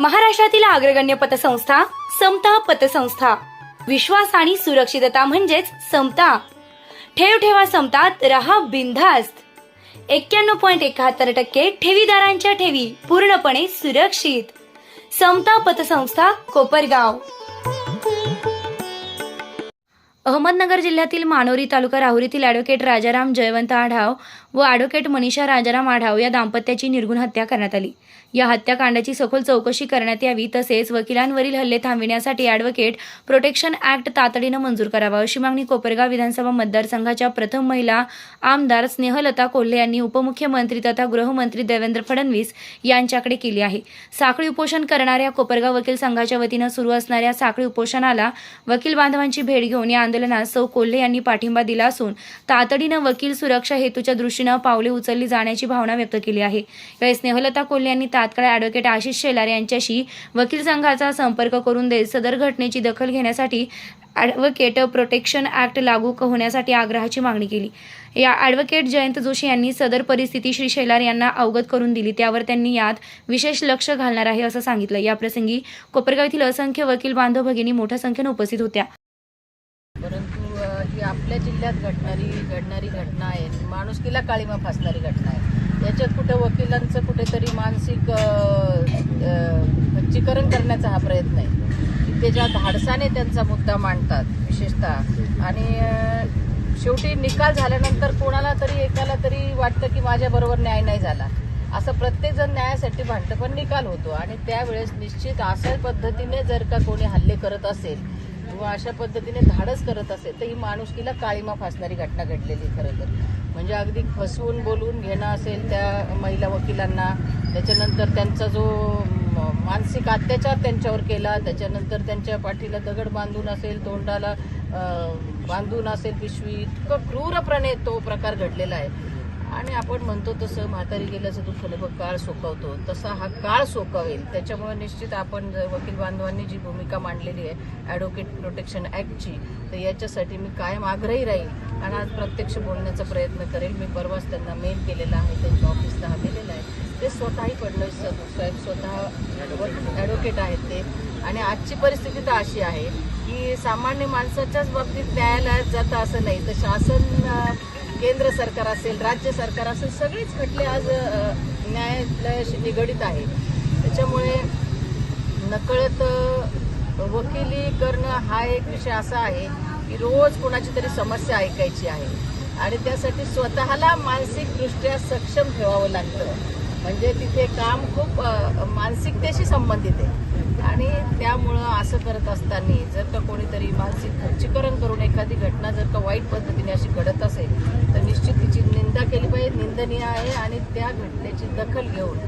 महाराष्ट्रातील अग्रगण्य पतसंस्था समता पतसंस्था. विश्वास आणि सुरक्षितता म्हणजेच समता. ठेव ठेवा समतात रहा बिनधास्त. एक्क्याण्णव पॉईंट एकाहत्तर टक्के ठेवीदारांच्या ठेवी पूर्णपणे सुरक्षित. समता पतसंस्था कोपरगाव. अहमदनगर जिल्ह्यातील मानोरी तालुका राहुरीतील ॲडव्होकेट राजाराम जयवंत आढाव व ॲडव्होकेट मनीषा राजाराम आढाव या दाम्पत्याची निर्गुण हत्या करण्यात आली. या हत्याकांडाची सखोल चौकशी करण्यात यावी तसेच वकिलांवरील हल्ले थांबविण्यासाठी ॲडव्होकेट प्रोटेक्शन ॲक्ट तातडीनं मंजूर करावा अशी मागणी कोपरगाव विधानसभा मतदारसंघाच्या प्रथम महिला आमदार स्नेहलता कोल्हे यांनी उपमुख्यमंत्री तथा गृहमंत्री देवेंद्र फडणवीस यांच्याकडे केली आहे. साखळी उपोषण करणाऱ्या कोपरगाव वकील संघाच्या वतीनं सुरू असणाऱ्या साखळी उपोषणाला वकील बांधवांची भेट घेऊन या आंदोलनात सौ कोल्हे यांनी पाठिंबा दिला असून तातडीनं वकील सुरक्षा हेतूच्या दृष्टीनं पावले उचलली जाण्याची भावना व्यक्त केली आहे. यावेळी स्नेहलता कोल्हे यांनी तात्काळ ॲडव्होकेट आशिष शेलार यांच्याशी वकील संघाचा संपर्क करून देत सदर घटनेची दखल घेण्यासाठी ॲडव्होकेट प्रोटेक्शन ॲक्ट लागू होण्यासाठी आग्रहाची मागणी केली. या ॲडव्होकेट जयंत जोशी यांनी सदर परिस्थिती श्री शेलार यांना अवगत करून दिली. त्यावर त्यांनी यात विशेष लक्ष घालणार आहे असं सांगितलं. याप्रसंगी कोपरगाव येथील असंख्य वकील बांधव भगिनी मोठ्या संख्येने उपस्थित होत्या. परंतु ही आपल्या जिल्ह्यात घडणारी घडणारी घटना आहे. माणुसकीला काळीमा फासणारी घटना आहे. याच्यात कुठं वकिलांचं कुठेतरी मानसिक अ, खच्चीकरण करण्याचा हा प्रयत्न आहे. की ते ज्या धाडसाने त्यांचा मुद्दा मांडतात विशेषतः. आणि शेवटी निकाल झाल्यानंतर कोणाला तरी एकाला तरी वाटतं की माझ्याबरोबर न्याय नाही झाला. असं प्रत्येकजण न्यायासाठी भांडतं पण निकाल होतो. आणि त्यावेळेस निश्चित अशा पद्धतीने जर का कोणी हल्ले करत असेल किंवा अशा पद्धतीने धाडस करत असेल तर ही माणुसकीला काळीमा फासणारी घटना घडलेली खरं तर. म्हणजे अगदी फसवून बोलून घेणं असेल त्या महिला वकिलांना त्याच्यानंतर त्यांचा जो मानसिक अत्याचार त्यांच्यावर केला त्याच्यानंतर त्यांच्या पाठीला दगड बांधून असेल तोंडाला बांधून असेल पिशवी इतकं क्रूरपणे तो प्रकार घडलेला आहे. आणि आपण म्हणतो तसं म्हातारी गेल्याचं दुःख बघ काळ सोकवतो. तसा हा काळ सोकावेल. त्याच्यामुळे निश्चित आपण जर वकील बांधवांनी जी भूमिका मांडलेली आहे ॲडव्होकेट प्रोटेक्शन ॲक्टची तर याच्यासाठी मी कायम आग्रही राहील आणि आज प्रत्यक्ष बोलण्याचा प्रयत्न करेल. मी परवाच त्यांना मेल केलेला आहे त्यांच्या ऑफिसला हा दिलेला आहे. ते स्वतःही फडणवीस साहेब स्वतः ॲडव्होकेट आहेत ते. आणि आजची परिस्थिती तर अशी आहे की सामान्य माणसाच्याच बाबतीत न्यायालयात जातं असं नाही. तर शासन केंद्र सरकार असेल राज्य सरकार असेल सगळेच खटले आज न्यायालयाशी निगडीत आहे. त्याच्यामुळे नकळत वकिली करणं हा एक विषय असा आहे की रोज कोणाची तरी समस्या ऐकायची आहे. आणि त्यासाठी स्वतःला मानसिकदृष्ट्या सक्षम ठेवावं लागतं. म्हणजे तिथे काम खूप मानसिकतेशी संबंधित आहे. आणि त्यामुळं असं करत असताना जर का कोणीतरी मानसिक खच्चीकरण करून एखादी घटना जर का वाईट पद्धतीने अशी घडत असेल तर निश्चित तिची निंदा केली पाहिजे निंदनीय आहे आणि त्या घटनेची दखल घेऊन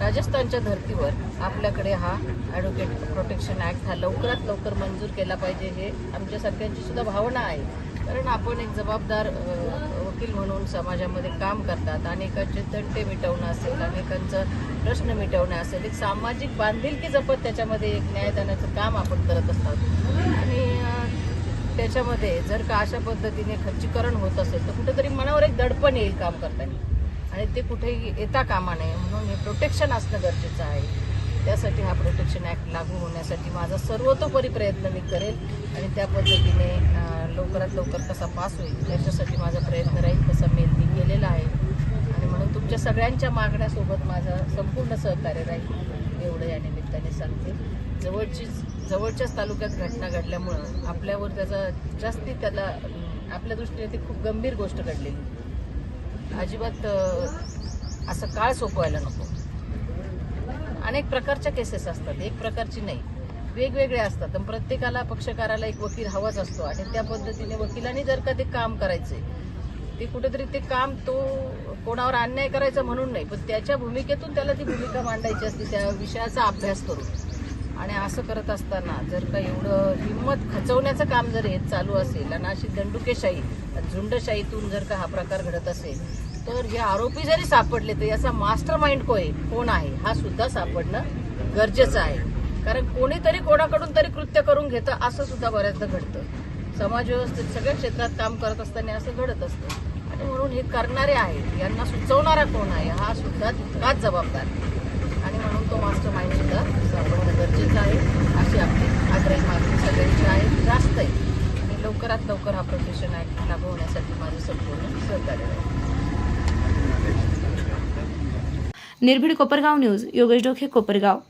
राजस्थानच्या धर्तीवर आपल्याकडे हा ॲडव्होकेट प्रोटेक्शन ॲक्ट हा लवकरात लवकर मंजूर केला पाहिजे हे आमच्या सगळ्यांची सुद्धा भावना आहे. कारण आपण एक जबाबदार वकील म्हणून समाजामध्ये काम करतात. अनेकांचे तंटे मिटवणं असेल अनेकांचं प्रश्न मिटवणं असेल एक सामाजिक बांधिलकी जपत त्याच्यामध्ये एक न्यायदानाचं काम आपण करत असतात. आणि त्याच्यामध्ये जर का अशा पद्धतीने खच्चीकरण होत असेल तर कुठेतरी मनावर एक दडपण येईल काम करताना. आणि ते कुठेही येता कामा नये. म्हणून हे प्रोटेक्शन असणं गरजेचं आहे. त्यासाठी हा प्रोटेक्शन ॲक्ट लागू होण्यासाठी माझा सर्वतोपरी प्रयत्न मी करेल आणि त्या पद्धतीने लवकरात लवकर कसा पास होईल त्याच्यासाठी माझा प्रयत्न राहील तसा मेल मी केलेला आहे. आणि म्हणून तुमच्या सगळ्यांच्या मागण्यासोबत माझं संपूर्ण सहकार्य राहील. एवढं या निमित्ताने सांगते. जवळचीच जवळच्याच तालुक्यात घटना घडल्यामुळं आपल्यावर त्याचा जास्ती त्याला आपल्या दृष्टीने ती खूप गंभीर गोष्ट घडलेली. अजिबात असं काळ सोपवायला नको. अनेक प्रकारच्या केसेस असतात. एक प्रकारची नाही. वेगवेगळे असतात. आणि प्रत्येकाला पक्षकाराला एक वकील हवाच असतो. आणि त्या पद्धतीने वकिलांनी जर का ते काम करायचे ते कुठेतरी ते काम तो कोणावर अन्याय करायचा म्हणून नाही पण त्याच्या भूमिकेतून त्याला ती भूमिका मांडायची असते त्या विषयाचा अभ्यास करून. आणि असं करत असताना जर का एवढं हिंमत खचवण्याचं काम जर हे चालू असेल आणि अशी दंडुकेशाही झुंडशाहीतून जर का हा प्रकार घडत असेल तर हे आरोपी जरी सापडले तर याचा मास्टर माइंड कोण आहे? हा सुद्धा सापडणं गरजेचं आहे. कारण कोणीतरी कोणाकडून तरी कृत्य करून घेतं असं सुद्धा बऱ्याचदा घडतं. समाजव्यवस्थेत सगळ्या क्षेत्रात काम करत असताना असं घडत असतं. आणि म्हणून हे करणारे आहेत यांना सुचवणारा कोण आहे हा सुद्धा तितकाच जबाबदार आणि म्हणून तो मास्टर माइंड सुद्धा सापडणं गरजेचं आहे अशी आपली आग्रही मागणी सगळ्यांची आहे. जास्त आहे. आणि लवकरात लवकर हा प्रोफेशन ॲक्ट लागू होण्यासाठी माझं संपूर्ण सहकार्य आहे. निर्भीड कोपरगाव न्यूज योगेश डोखे कोपरगाव.